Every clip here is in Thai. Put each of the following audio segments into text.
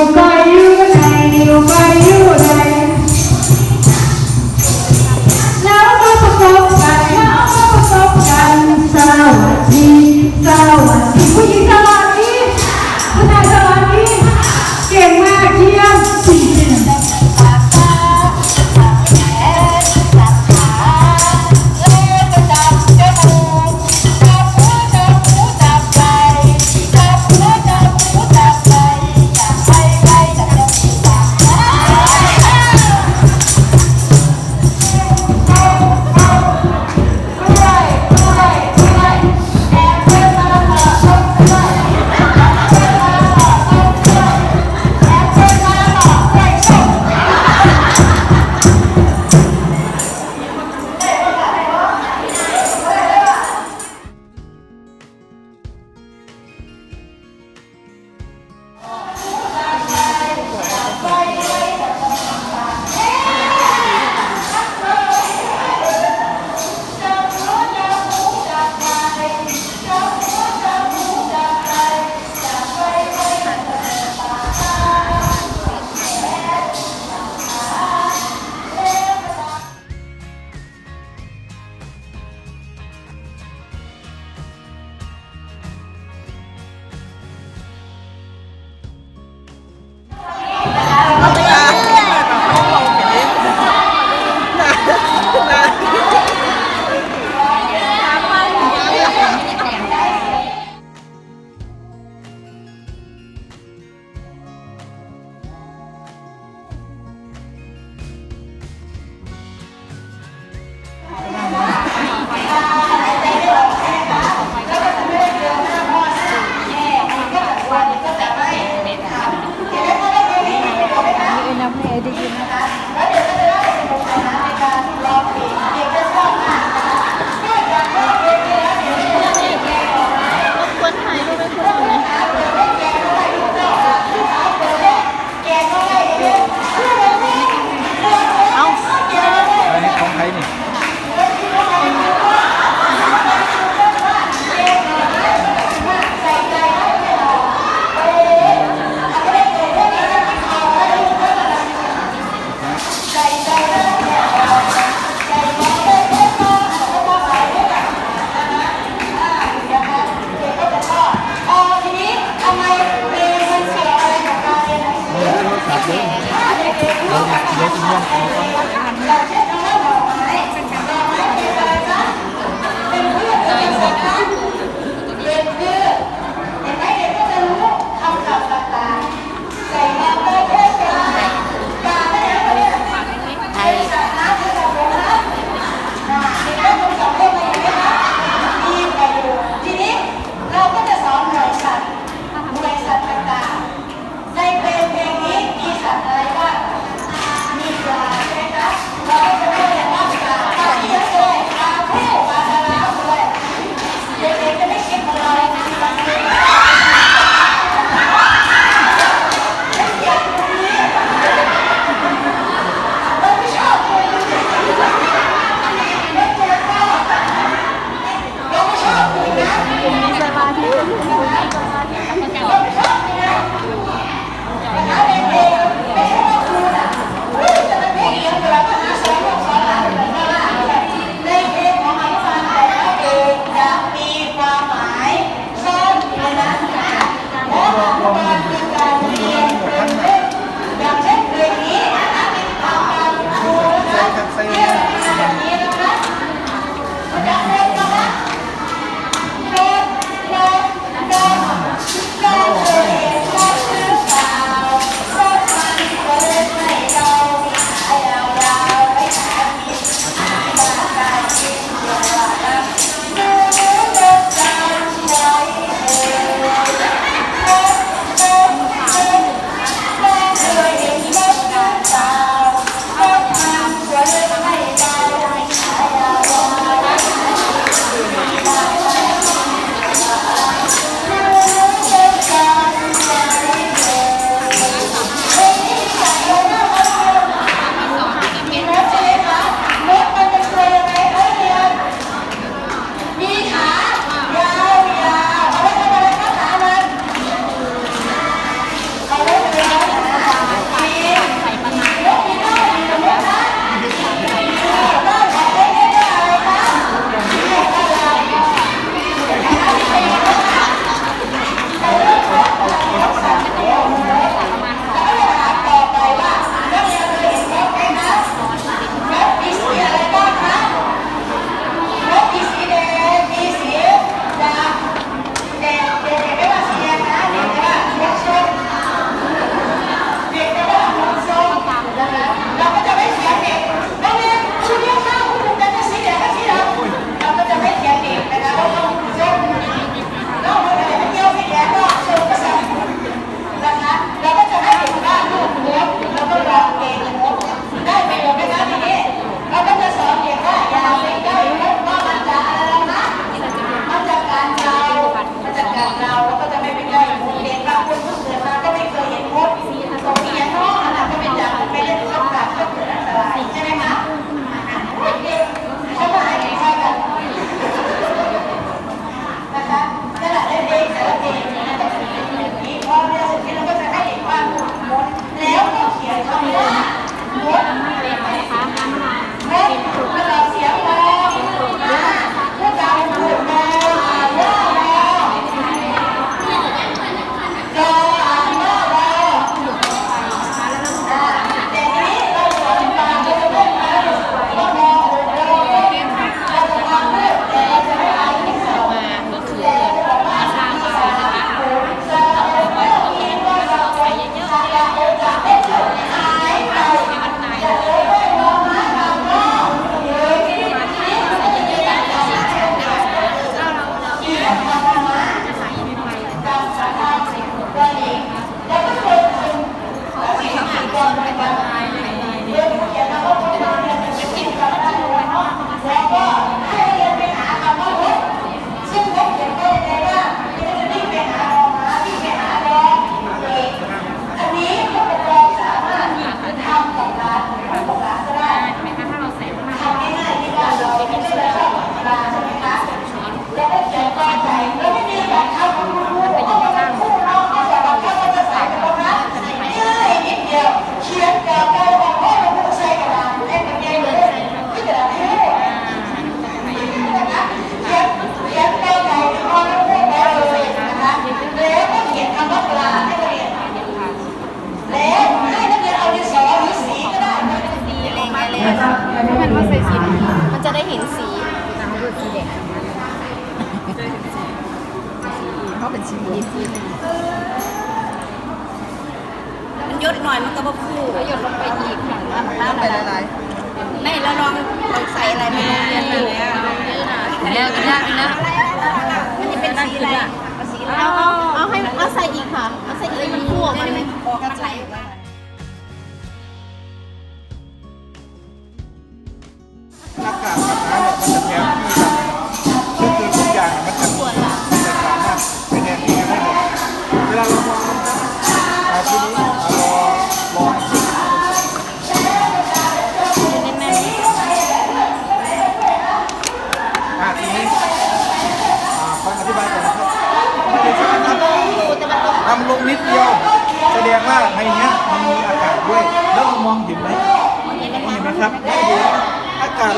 อ เห็นสีน้ำรูดสีแดงเขาเป็นสีเหลืองมันยดหน่อยมันก็บ่ฟูก็ยดลงไปอีกค่ะน้ำไปละลายไม่แล้วลองลองใส่อะไรไม่รู้เรียนอยู่เนี่ยก็ยากนะมันจะเป็นสีอะไรเอาเอาให้เอาใส่อีกค่ะเอาใส่อีกมันคั่วมันมันออกมาไหลออกมาห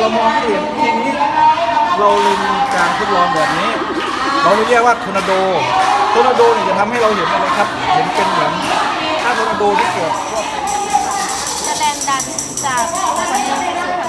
เรามองไม่เห็นทีนี้เราเลยมีการทดลองแบบนี้ เราเรียกว่าทอร์นาโดทอร์นาโดเนี่ยจะทำให้เราเห็นอะไรครับ เห็นเป็นเหมือนถ้าทอร์นาโดที่เกิดแรงดันจากพันหนึ่